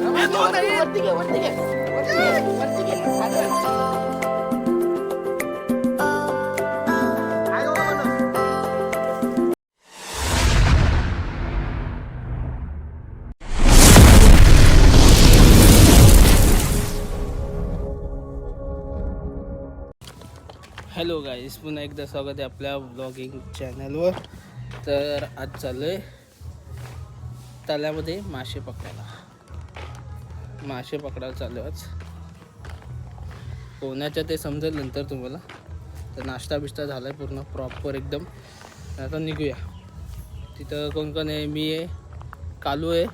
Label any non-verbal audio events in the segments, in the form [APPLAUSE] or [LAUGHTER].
वरती घे वरती घे वरती घे वरती घे हॅलो गाईस पुन्हा एकदा स्वागत आहे आपल्या ब्लॉगिंग चॅनलवर तर आज चालू आहे तल्यामध्ये मासे पकडायला. मासे पकडायला चालू आहे आज. पोहण्याच्या ते समजेल नंतर तुम्हाला. तर नाश्ता बिष्टा झाला आहे पूर्ण प्रॉपर एकदम. आता निघूया. तिथं कोण कोण आहे? मी आहे कालू आहे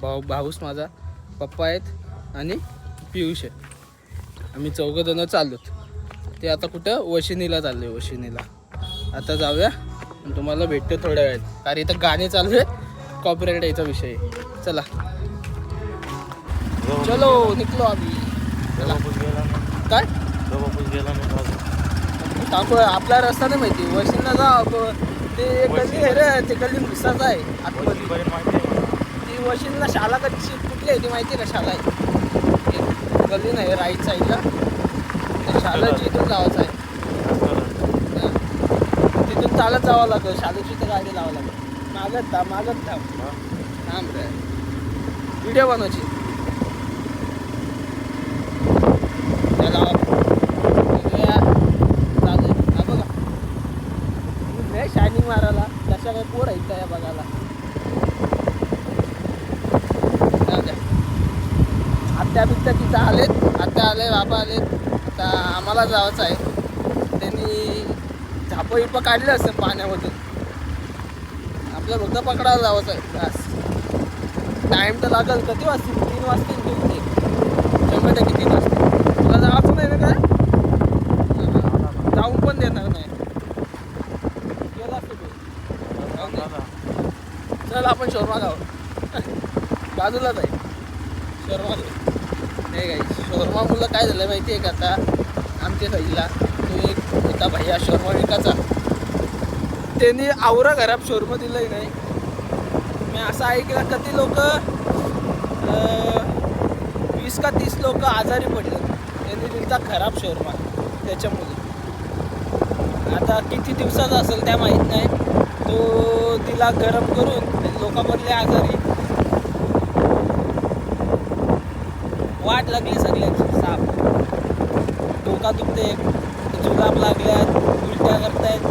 भाऊ भाऊस माझा पप्पा आहेत आणि पियुष आहे. आम्ही चौघंजणं चाललोत. ते आता कुठं? वशिनीला चालले वशिनीला. आता जाऊया. तुम्हाला भेटतो थोड्या वेळात. कारण इथं गाणे चालू आहे कॉपीराईट यायचा विषय चला. चलो निघलो आम्ही. चला. काय? टाकू आपला रस्ता नाही माहिती. वशिंना जा ते एक गल्ली आहे रे ते गल्ली आहे. आतमध्ये. ती वशिंना शाला कधी कुठली आहे ती माहिती आहे का? शाला आहे. एक गल्ली नाही राईट साईडला. ते शालाची इथून जावाचं आहे. तिथून चालत जावं लागतं शालूची तर गाडी लावावं लागतं मागत थांब मागत थांब. थांब रे. व्हिडिओ बनवायची त्याला निघूया. चालू आहे. हा बघा नाही शायनिंग मारायला कशा काय पोर आहेत का या बघायला? आत्या बित्या तिथं आलेत. आत्या आले बाबा आलेत. आता आम्हाला जायचं आहे. त्यांनी झापं इपं काढलं असेल पाण्यामधून. आपलं फक्त पकडायला जावंच आहे. बस. टाईम तर लागेल. किती वाजतील? तीन वाजतील घेऊन ते. शंभर टक्के तीन वाजतील तुला जायचं नाही ना काय जाऊन पण देणार नाही गेला असतो तू. जाऊन दे. चल आपण शोरमा खाऊ बाजूलाच आहे शोरमा नाही काही. शोरमा मुलं काय झालं माहिती आहे का आता? आमच्या साईडला तो एक होता भैया शोरमा विकाचा त्यांनी आवरा घरात शोरमा दिलंही नाही. मी असं ऐकलं कधी लोक वीस का तीस लोक आजारी पडले. त्यांनी दिलता खराब शोरमा त्याच्यामुळे आता किती दिवसाचा असेल त्या माहीत नाही. तो तिला गरम करून लोक पडले आजारी. वाट लागली सगळ्यांची साप. डोका दुखते जुलाब लागल्यात उलट्या करतायत.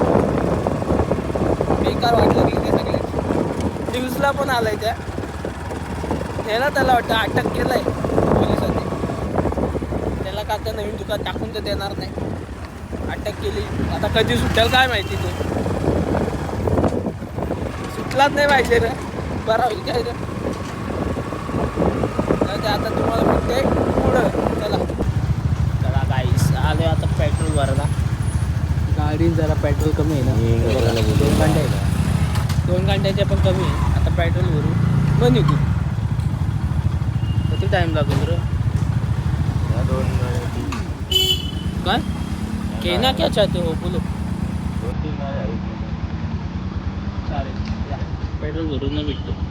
बेकार वाट लागली ते सगळ्यांची. न्यूजला पण आलाय त्या. त्याला त्याला वाटतं अटक केलंय पोलिसांनी. त्याला का नवीन दुकान टाकून तर देणार नाही. अटक केली. आता कधी सुटेल काय माहिती ते. सुटलाच नाही पाहिजे रे. बरा होईल काय रे. आता तुम्हाला भेटते पुढं. चला. चला गाईस आले आता पेट्रोल भरायला. गाडी जरा पेट्रोल कमी आहे ना. दोन घंटे आहे. दोन घंट्याचे पण कमी आहे. आता पेट्रोल भरू. मग निघू किती टाईम लागेल रे? काय? कहना क्या चाहते हो? बोलो चालेल या पेट्रोल भरून न भेटतो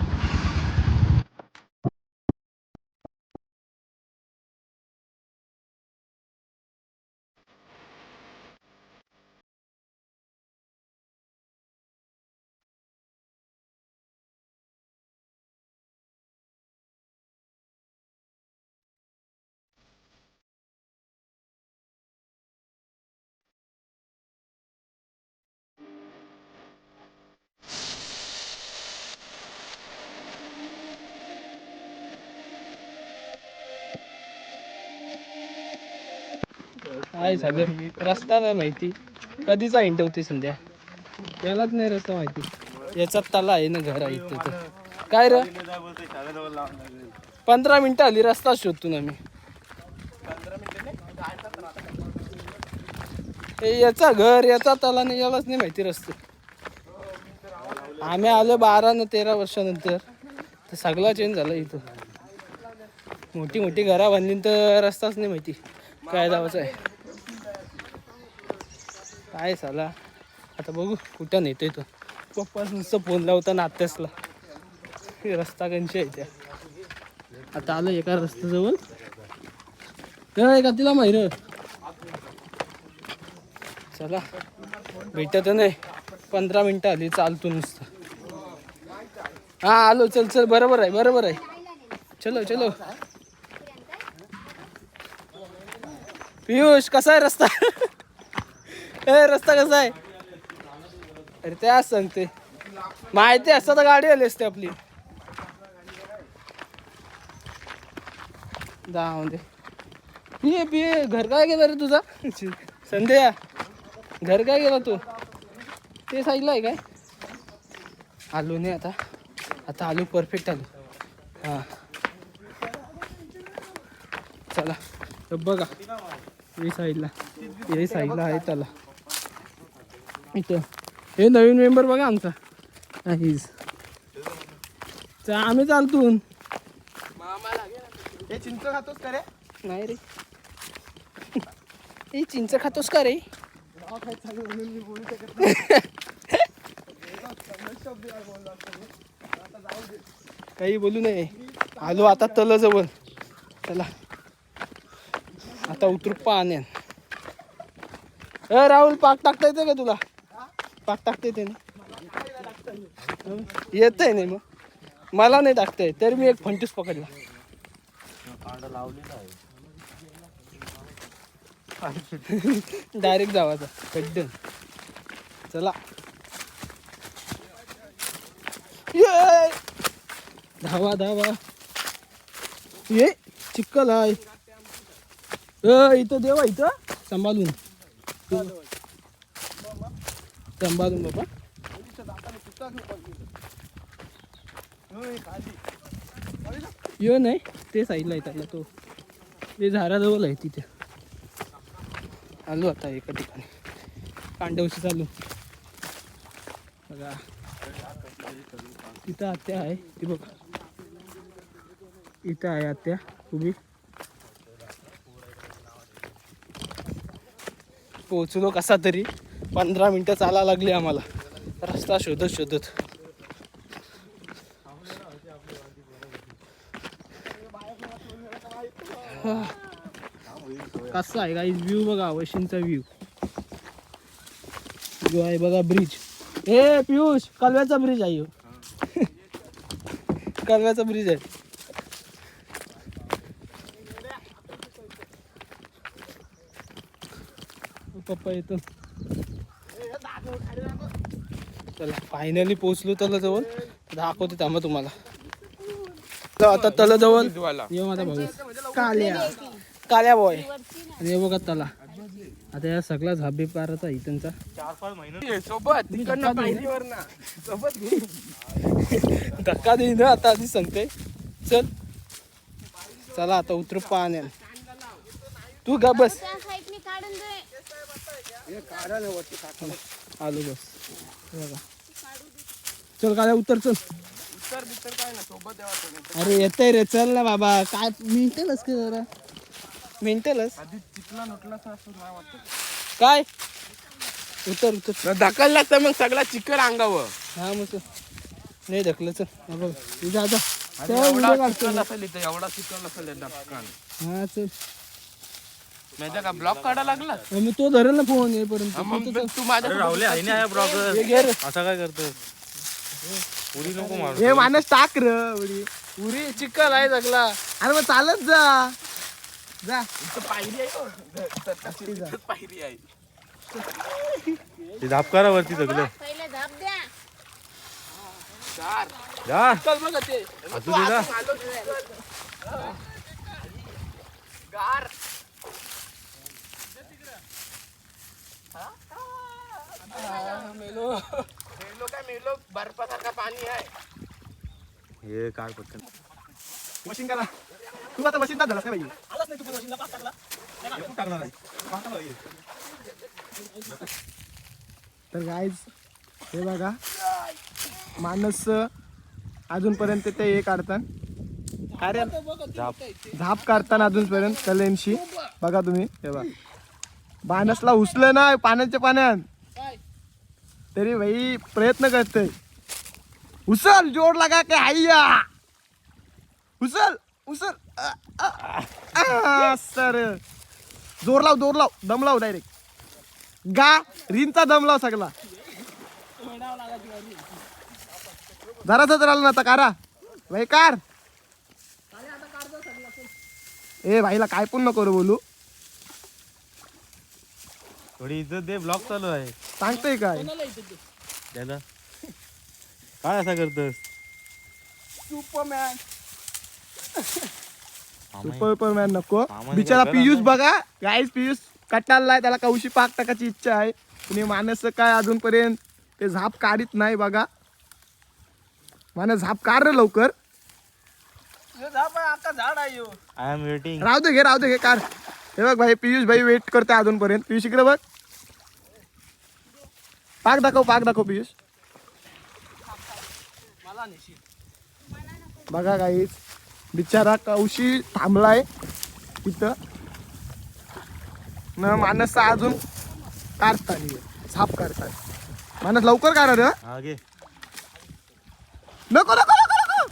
काय झालं रस्ता नाही माहिती. कधीचा इंटवते संध्या? त्यालाच नाही रस्ता माहिती. याच्यात तला आहे ना घर आहे तर. काय र? पंधरा मिनिटं आली रस्ता शोधतो ना मी. हे याचा घर याचा तला नाही यालाच नाही माहिती रस्ते. आम्ही आलो बारा न तेरा वर्षानंतर. तर सगळा चेंज झाला इथं. मोठी मोठी घरा बांधली तर रस्ताच नाही माहिती. काय जायचं आहे. काय झाला? आता बघू कुठं नेतोय तो. पप्पा नुसतं फोन लावता नात्यासला रस्ता कंची आहे त्या. आता आलं एका रस्त्याजवळ. तर का तिला माहिर चला भेटत नाही. पंधरा मिनटं आली चालतो नुसतं. हा आलो चल चल बरोबर आहे बरोबर आहे. चलो चलो. पियुष कसा आहे रस्ता? ए रस्ता कसा आहे? अरे ते आज सांगते माहिती असता तर गाडी आली असते आपली. जाऊ दे. बी पिये घर काय गेला रे तुझा? संध्या घर काय गेला तू? ते साईडला आहे काय? आलो नाही आता. आता आलो परफेक्ट आलो. हां. चला तर बघा. हे साईडला. हे साईडला आहे त्याला इथं. हे नवीन मेंबर बघा आमचा. नाहीच चा आम्ही चालतून. हे चिंच खातोस का रे? नाही रे. हे चिंच खातोस का रे? काही बोलू नये. आलो आता तलाजवळ. चला. आता उतरू अ राहुल पाक टाकता येते का तुला? पाक टाकते येते ना. येत आहे नाही मग. मला नाही टाकता येत तरी मी एक फंटीस पकडला. डायरेक्ट जावाचा कड्डन. चला. ये धावा धावा. ये चिक्कल आहे इथं देवा इथं. सांभाळून. सांभाळून बाबा यो नाही ते साईडला आहे त्याला तो ते झाडाजवळ आहे तिथे आलो आता एका ठिकाणी कांडवशी चालू बघा तिथं आत्या आहे ती बघ इथं आहे आत्या उभी पोचलो कसा तरी पंधरा मिनटं चाला लागली आम्हाला. रस्ता शोधत शोधत. कसं कसा आहे गाईज व्ह्यू बघा वैशिंचा व्ह्यू व्ह्यू आहे बघा ब्रिज हे पियुष कलव्याचा ब्रिज आहे [LAUGHS] कलव्याचा ब्रिज आहे. पप्पा येतो. चला फायनली पोहोचलो तलाजवळ. दाखवते थांबा तुम्हाला. तर आता तलाजवळ ये माझा भाऊ. काल्या. काल्या बॉय आणि हे बघा तला. आता या सगळा झाबे पाराचा इथंचा धक्का देईन. ना आता आधी सांगते. चल. चला आता उतरू पाण्यात तू गा बस. आलो बस. बघा. चल काल्या उतर चल. उत्तर बित्तर काय ना सोबत. अरे येतंय रे चल ना बाबा. काय मेंटलच का जरा? मेंटलच आधी चिकला नुटला असं नाही वाटत. काय? उतर उतर. धक्का लागतं मग सगळा चिकन अंगावर. हा मग. नाही ढकलं चल. बघ. तू जा जा. आणि चल, एवढा मी. असेल हे हा चल. माहिती का ब्लॉक काढा लागला? हा, मग तो धरेल ना फोन येईपर्यंत. तू माझ्या हे. असं काय करतो उडी नको मारू. हे माणूस टाक र उडी उरी चिकल आहे सगळा. अरे मग चालत जा. जा. पायरी आहे हो. इथं पायरी आहे. ते धापकारावरती सगळं. पहिले धाप द्या. चार. जा. चल बघा ते. असू दे ना. गार. मेलो. मेलो काय मेलो बर्फासारखा पाणी आहे. हे काय पटकन. मशीन करा तू आता मशीन झाला काय तर गाईज हे बघा. माणूस अजूनपर्यंत ते हे काढतात. अरे झाप काढताना अजूनपर्यंत कलेंशी. बघा तुम्ही हे बघा. माणसला उचलं ना पाण्याच्या पाण्यात. तरी भाई प्रयत्न करते उचल जोड लगा के आय्या. उचल उसर आ, आ, आ, सर. जोर लाव जोर लाव. दम लाव डायरेक्ट गा रिनचा दम लाव सगळा. जरासाच आलं ना आता कारा भाई कार ए भाईला काय पण नको बोलू. थोडी इज्जत दे ब्लॉक चालू आहे. सांगतोय काय? त्याला काय असा करतोस? सुपरमॅन. सुपरमॅन नको. मामाने बिचारा पियुष बघा. गाईस पियुष कटाळलाय त्याला कौशी पाक टाकायची इच्छा आहे? कुणी मानस काय अजूनपर्यंत? ते झाप काढीत नाही बघा. मानस झाप काढ रे लवकर. झाड आहे. आय एम वेटिंग राहू दे घे राहू दे घे कार हे बघ भाई पियुष भाई वेट करते अजूनपर्यंत. पियुष इकडे बघ. पाक दाखव पाक दाखव पियुष. बघा गाईस बिचारा कौशी थांबलाय तिथं न मानस अजून काढतानी साफ काढताय मानस लवकर काढा रे नको नको नको नको.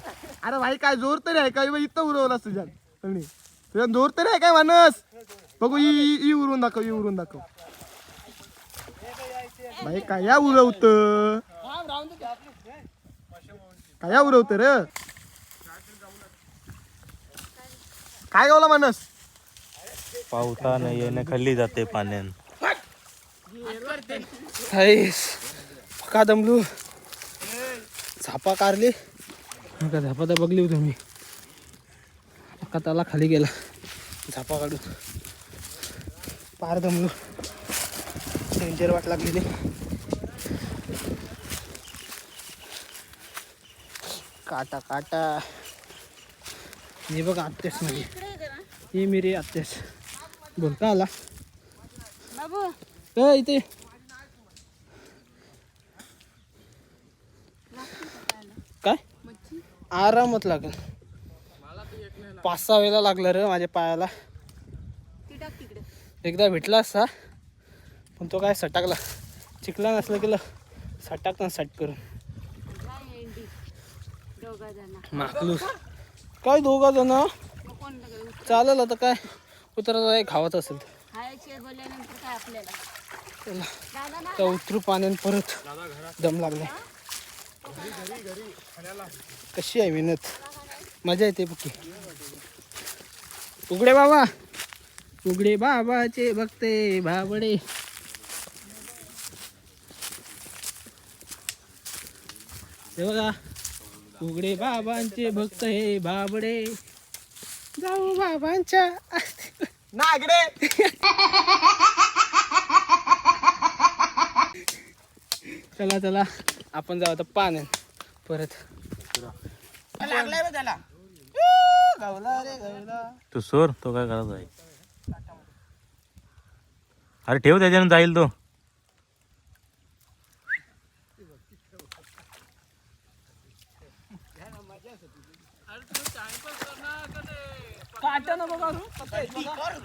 अरे भाई काय जोर तरी आहे का? इथं उरवलास तुझ्यात तळणी. तुझ्यात जोर तरी आहे काय मानस बघू ई उरून दाखव ई उरून दाखव. भाई काय या उरवत? काय या उरवत रे? काय गावला मानस पावसानं येणं खाल्ली जाते पाण्यान. हायस का दमलू. झापा कारली. का झापा तर बघली होती मी. का त्याला खाली गेला. झापा काढून. पार दमलू. डेंजर वाट लागलेली. काटा काटा. हे बघ आत्यास माझी ही मेरी आत्यास बोल का आला? बाबू. ए, इथे. काय? आरामात लागेल. पाच सहा वेळेला लागलं रे माझ्या पायाला. एकदा भेटला असता पण तो काय सटाकला. चिकला नसलं गेलं सटाक ना सट करून. काय एंडी दोघा जण माकलूस काय दोघा जण लागलं? चालेल आता काय उतरायला काय खावत असेल. तर. खायचे बोलल्यानंतर काय आपल्याला? चला दादा ना त्या उतरू पाण्यान परत. दम लागलाय. कशी आहे मेहनत मजा येते पक्की उघडे बाबा. उघडे बाबाचे भक्ते भाबडे हे बघा उघडे बाबांचे भक्त हे भाबडे जाऊ बाबांच्या. नागडे चला चला. आपण जाऊ आता पाण्यात. परत. लागलाय त्याला. गावला रे गावला. तू सोर तो काय करत आहे? अरे ठेव त्याच्यानं जाईल तो.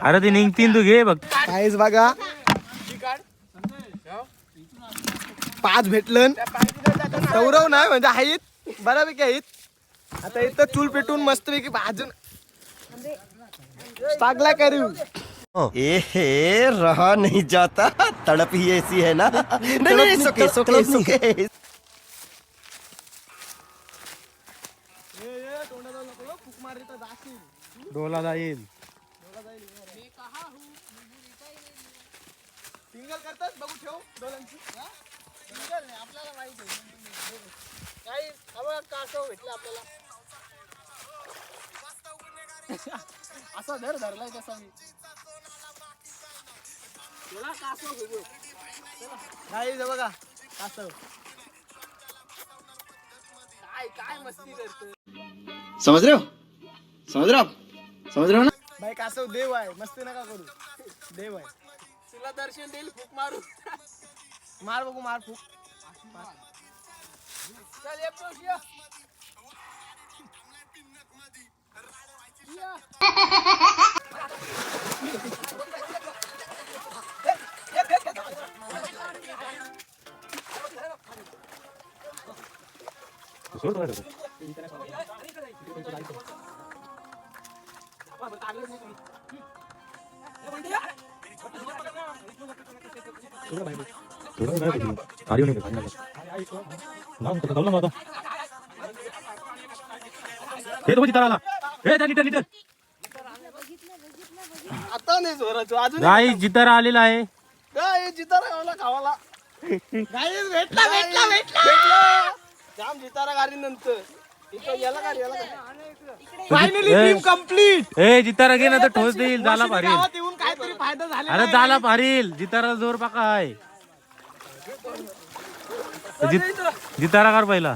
अरे ते निघतीन तू घे बघ. काहीच बघा. पाच भेटलं सौरव नाही म्हणजे आहेत बऱ्यापैकी आहेत आता इथं चूल पेटून मस्तपैकी भाजून टाकला करू. एहे रहा नहीं जाता. तड़प ही ऐसी है ना. नहीं नहीं सुके सुके सुके डोला जाईल. सिंगल करतात बघू ठेव डोलांची. सिंगल नाही आपल्याला माहिती आहे. काही हवं कासव भेटलं आपल्याला? असा धर धरलाय तसा मी. तुला कासव भेटू काही बघा. कासव काय काय मस्ती करतो समझ रहे हो? समझ रहे हो? आप समझ रहे हो ना? भाई कासव देव आहे? मस्ती नका करू. देव आहे. तुला दर्शन देईल फूक मारू. मार बघू मार फूक. चल ये. पियुष, ये. तू सोर तो काय करतो? हे तो जिताराला त्या लिटर लिटर. आता नाही जोराचं अजून नाही जितारा आलेला आहे. काय जितारा गावला खावाला. गाईस भेटला भेटला भेटला. जाम जितारा गाडी नंतर. इथं याला गाडी याला फायनली ए. ड्रीम कंप्लीट हे जितारा घे ना तर ठोस देईल झाला गावात येऊन काहीतरी फायदा झाला अरे झाला पारील जितारा जोर पाका आहे जित- जितारा कर पहिला.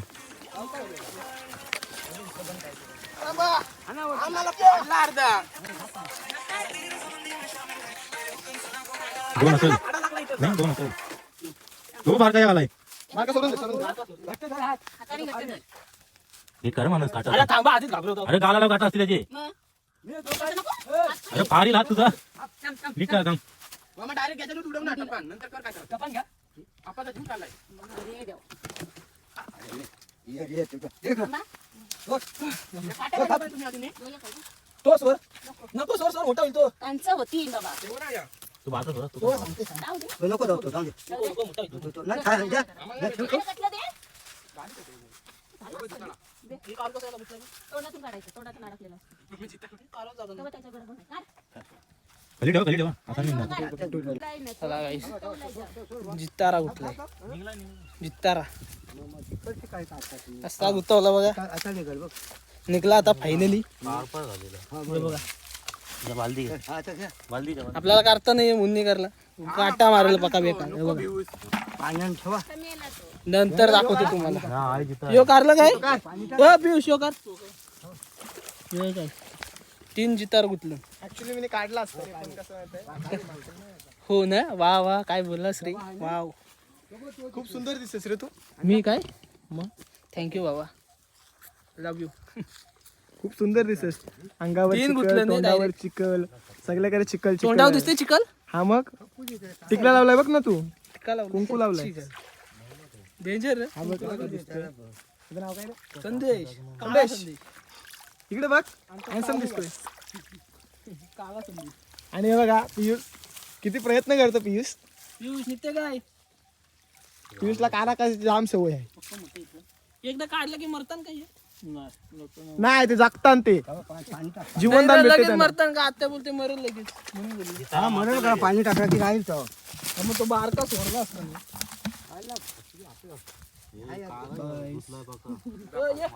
दोन असेल नाही दोन असेल तो बार काय आलाय हे कर माणूस काटा अरे थांबा आधीच घाबरवतो अरे गाला काटा असते त्याचे अरे पारील हात तुझा ठीक आहे थांब. डायरेक्ट याच्यावर नंतर कर काय कर घ्या जीव चाललाय काट्या काढा तुम्ही अजून हे. तो स्वर नको स्वर स्वर मोठा होईल तो त्यांचं होती बाबा तेवढा आहे. तू बाजू थोडा तू जाऊ दे नको नको जाऊ दे नको मोठा होईल तो. नाही काय द्या. अरे कसलं दे ही कार कसं याला बसलाय? तोंडातून काढायचं तोंडातून अडकलेलं असतं. कारच जाऊ दे. तेव्हा त्याच्याकडे बघ. काढ. खाली ठेवा खाली ठेवा आता नाही येणार. काय नाही. चला guys. जितारा कसा गुतवला बघा. निघला आता फायनली बघा. बालदी घे. बालदी घे. आपल्याला करता नाही मुन्नी करला काटा मारेल पका बेकार हे बघा. नंतर दाखवतो तुम्हाला. हा, आहे. यो कारला काय? हो पियुष यो कार. यो काय तीन जितार गुतलं. ऍक्च्युली मी काढला असतो हो ना? वा वा काय बोललास रे वाव. खूप सुंदर दिसतेस रे तू. मी काय? मग? थँक्यू बाबा. लव यू खूप सुंदर दिसतेस. अंगावर तीन चिखल, गुतलं नाही तोंडावर चिखल सगळ्याकडे चिखल तोंडावर. दिसते चिकल? हा मग? टिकला लावलाय बघ ना तू. कुंकू लावलाय. डेंजर रे. हा बघ कसं दिसतोय. संदेश. संदेश. इकडे बघ. हँडसम दिसतोय. काला संदेश. आणि हे बघा पियुष. किती प्रयत्न करतो पियुष. पियुष निघते काय पियुषला कारा का जाम सवय आहे. एकदा काढलं की मरतान काय नाही ते जगतान ते. जीवनदान भेटते लगेच त्यांना. मरतान का? आता बोलते मरेल लगेच. म्हणून बोलली पाणी टाकला की राहील तो. हा, मग तो बारका सोडला असता ना. ओ, ये.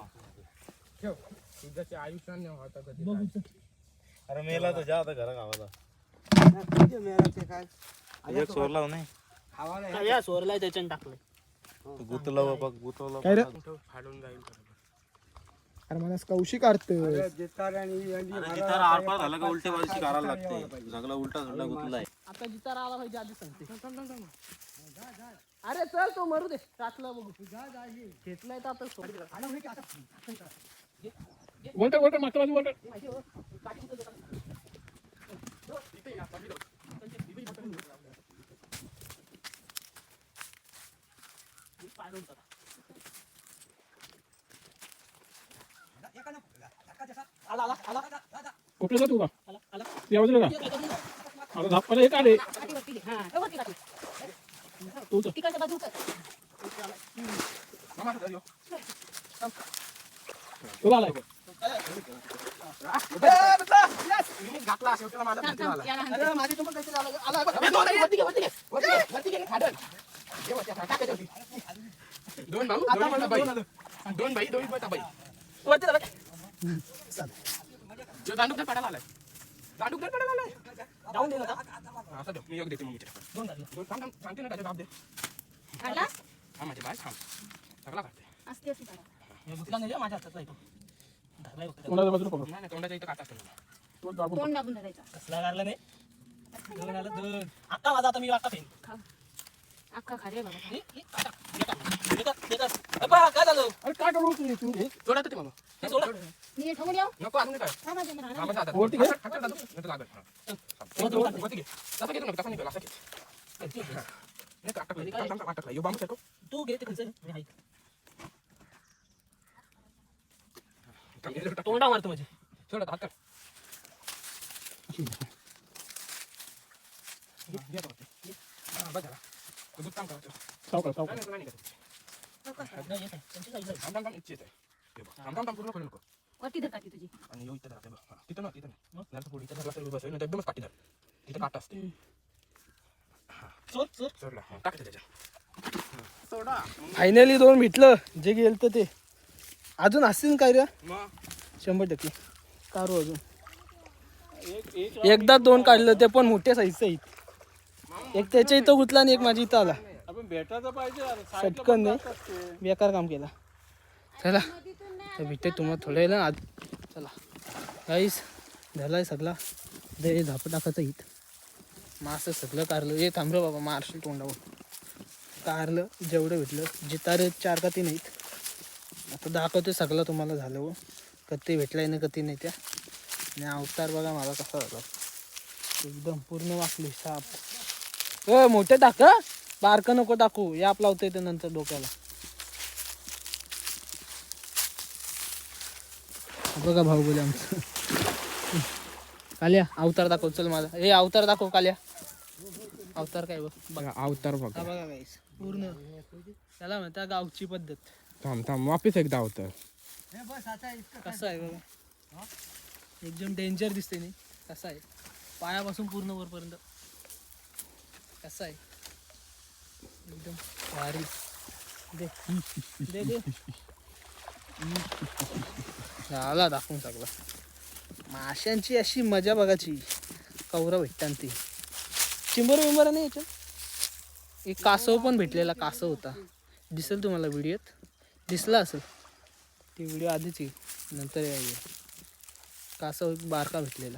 अरे मेला तर जा आता घरा गावाला. एक सोरला नाही. या सोरलाय त्याच्यानं टाकलंय. गुतला बाबा गुतवला काय रे? फाडून जाईल अरे मला कौशी काढतोय अरे जितारा आरपार झाला का उलटे बाजूची करायला लागते. सगळा उलटा झंडा गुतलाय. आता जितार आला पाहिजे आधी सांगते. अरे चल तो मरू दे. टाकला बघू. घेतलाय तर आता मागच्या बाजू बोलतो कुठे जातो का या बाजूला का आता झापाला काढे काठी वरती घे. वरती काठी. तिकडच्या बाजूला कर. तुला आलाय घातला शेवटी माझा थांब, थांब. याला हाण. अरे माझी तुम्हाला आलं दोन भाऊ आता दोन मला बाई दोन बाई दोन बाई वरती झालं. जो दांडूक तर पडायला आलाय दांडूक तर पडायला आलाय जाऊन दे ना आता. हा, असं देऊ मी एक देते मम्मीच्या दोन. दोन थांब थांब सांगते ना त्याच्या बाप दे काढला? हा माझे बाय थांब सगळा काढते असते असते. हे नाही माझ्या हातातला आहे तो. धरलाय बघ त्याला. कोणाच्या बाजूला पकड नाही नाही तोंडाच्या इथं काटा असतो तोंड दाबून धरायचं. कसला नाही दोन आलं, दोन. आता माझा आता मी फेन खा. अख्खा खा रे बाबा. काय झालं अरे काय करू तू तू हे? सोडा तर ते मामा हे सोडा. मी ठेवून येऊ? नको अजून काय थांबा, जरा राहणार. मामा जातात वरती घे. हातात दादू. नंतर लागेल. हा. वरती घे. वरती घे. तसा घेतो नको तसा निघाला असा घे नाही का अटकला थांब, थांब, थांब, अटकला यो बांबू फेको तू घे ते. मी. थांब, हे. तोंडा मारतो म्हणजे सोड आता, हात कर. तो दूध काम करायचं. सावकाश, सावकाश. नाही, नाही. थांब, थांब, थांब, इच्छित आहे. हे बघ, थांब, थांब, थांब, पूर्ण करू नको. वरती धर काठी तुझी आणि येऊ इथं धरा, हे बघ. हा, तिथं ना तिथं नाही नाही पुढे इथं धरला तर बस नाही एकदमच काठी धर तिथं काटा असते हा, टाक इथं फायनली दोन भेटलं जे गेलं तर ते अजून असतील काय रे मग शंभर टक्के कारू अजून एकदा दोन काढलं ते पण मोठ्या साईजचं आहेत एक त्याच्या इथं गुतला आणि एक माझ्या इथं आला भेटायचं पाहिजे नाही बेकार काम केला. चला. तर भेटते तुम्हाला थोड्या वेळेला आज. चला. काहीच झालाय सगळा. दे झापं टाकायचं हित. मासं सगळं कारलं. हे थांबलं बाबा मारशील तोंडावर. कारलं जेवढं भेटलं. जितार चार का तीन आहेत आता दाखवते सगळं तुम्हाला झालं व कधी भेटलाय ना कधी नाही त्या. आणि अवतार बघा मला कसा झाला. एकदम पूर्ण वाकली साप. ए मोठे टाक हं. बारकं नको टाकू या आपला होतं येतं नंतर डोक्याला. बघा भाऊ बोले आमचं. काल्या अवतार दाखव चल मला. हे अवतार दाखव काल्या. अवतार काय बघ बघा. अवतार बघ. हा बघा. पूर्ण. त्याला म्हणता गावची पद्धत. थांब थांब वापिस एकदा अवतार. कसं आहे बघा. एकदम डेंजर दिसते नाही कसं आहे? पायापासून पूर्ण वरपर्यंत. कसं आहे? एकदम भारी दे दे दे झाला दाखवून सगळं माशांची अशी मजा बघायची कवरा भेटतात ती चिंबर विंबर नाही याच्यात एक कासव पण भेटलेला कासव होता दिसेल तुम्हाला व्हिडिओत दिसला असेल ती व्हिडिओ आधीच येईल नंतर यायला कासव एक बारका भेटलेला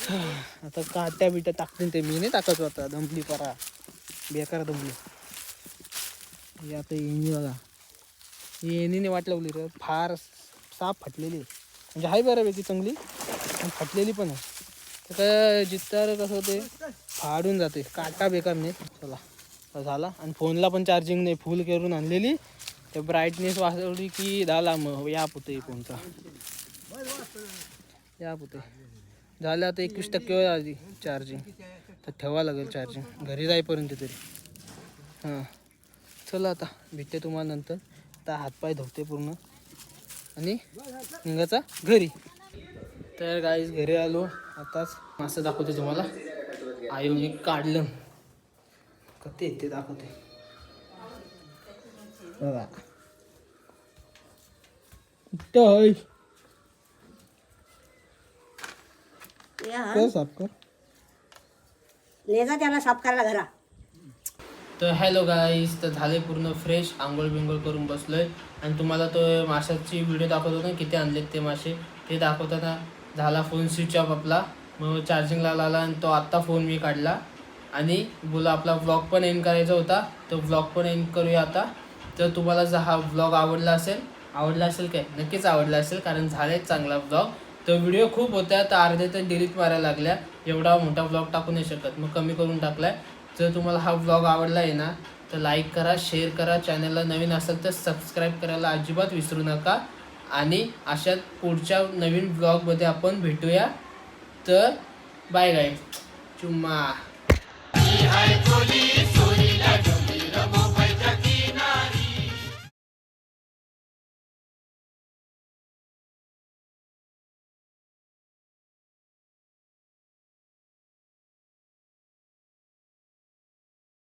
आता काट्या बिट्या टाकतील ते मी नाही टाकत होता. दमली परा. बेकार दमली. आता येणी बघा. येणीने वाट लावली रे. फार साप फाटलेली. म्हणजे आहे बऱ्यापैकी चांगली पण फाटलेली पण आहे. तर काय कसं ते फाडून जाते. काटा बेकार नाही. चला. झाला. आणि फोनला पण चार्जिंग नाही. फुल करून आणलेली. ते ब्राईटनेस वाचवली की झाला मग. याप होते फोनचा. याप होते झालं आता एकवीस टक्के आधी चार्जिंग तर ठेवा लागेल चार्जिंग घरी जाईपर्यंत तरी. हां. चला आता भेटते तुम्हाला नंतर. आता हातपाय धुते पूर्ण. आणि निघायचा घरी. तर गाईज घरी आलो. आताच मासं दाखवते तुम्हाला. आईने म्हणजे काढलं. कधी येते दाखवते. बघा. कुठं आहे? कर साफ कर? ले जा त्याला साफ करायला घरा. तर हॅलो गाईज तर झाले पूर्ण फ्रेश आंघोळ बिंघोळ करून बसलोय. आणि तुम्हाला तो माशाची व्हिडिओ दाखवत होता ना किती आणलेत ते मासे. ते दाखवताना झाला फोन स्विच ऑफ आपला. मग चार्जिंगला लावला आणि तो आत्ता फोन मी काढला. आणि बोला आपला व्लॉग पण एंड करायचा होता. तो व्लॉग पण एंड करूया आता. तर तुम्हाला जर हा व्लॉग आवडला असेल आवडला असेल काय? नक्कीच आवडला असेल कारण झालाय चांगला व्लॉग तर व्हिडिओ खूप होत्या तर अर्धे तर डिलीट मारायला लागल्या. एवढा मोठा व्लॉग टाकू नाही शकत. मग कमी करून टाकलाय. जर तुम्हाला हा व्लॉग आवडला आहे ना तर लाईक करा शेअर करा. चॅनलला नवीन असेल तर सबस्क्राईब करायला अजिबात विसरू नका. आणि अशात पुढच्या नवीन ब्लॉगमध्ये आपण भेटूया. तर बाय गाय चुम्मा.